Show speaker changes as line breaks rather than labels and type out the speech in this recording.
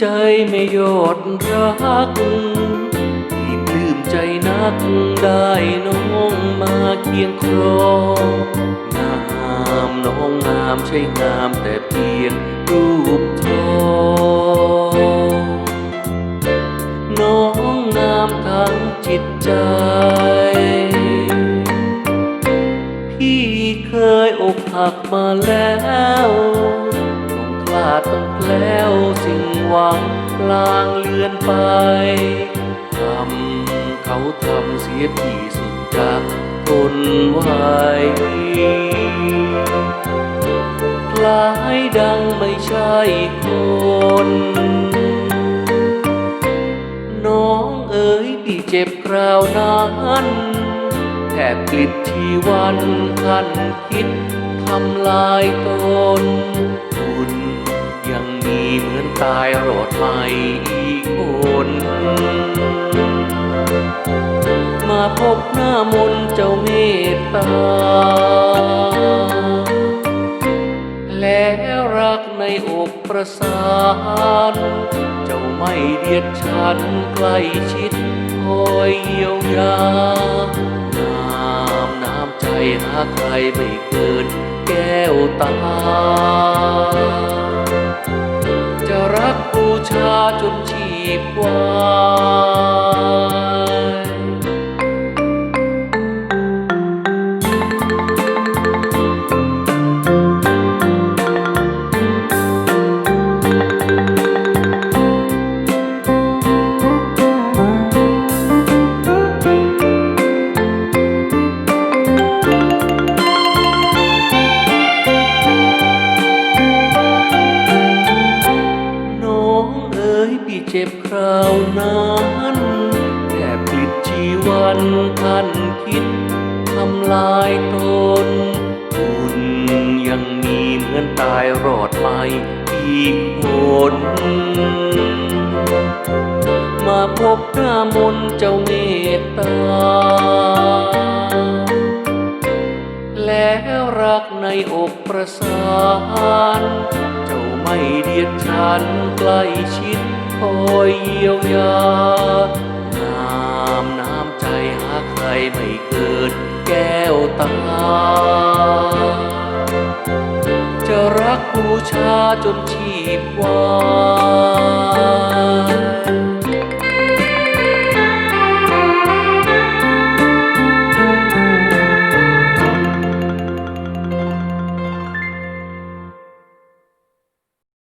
ใจไม่ยอดรักที่ปลื้มใจนักได้น้องมาเคียงครองงามน้องงามใช่งามแต่เพียงรูปทองน้องงามทั้งจิตใจ พี่เคยอกหักมาแล้ว ลาดต้องแล้วสิ่งหวังลางเลือนไปทำเขาทำเสียที่สุดจากทนไหวคล้ายดังไม่ใช่คนน้องเอ๋ยพี่เจ็บคราวนั้นแทบกลิดชีวันคันคิดทำลายตน ตายรอดใหม่อีกคนมาพบหน้ามนเจ้าเมตตา แล้วรักในอกประสาน เจ้าไม่เดียดฉันใกล้ชิดคอยเยียวยาน้ำน้ำใจหาใครไม่เกินแก้วตา น เจ็บคราวนั้นแทบปลิดชีวันทันคิดทำลายตนคุณยังมีเหมือนตายรอดไม่อีกคนมาพบหน้ามนต์เจ้าเมตตา แล้วรักในอกประสาน ไม่เดียดฉันใกล้ชิดคอยเยียวยาน้ำน้ำใจหาใครไม่เกิดแก้วตา จะรักบูชาจนชีพวาน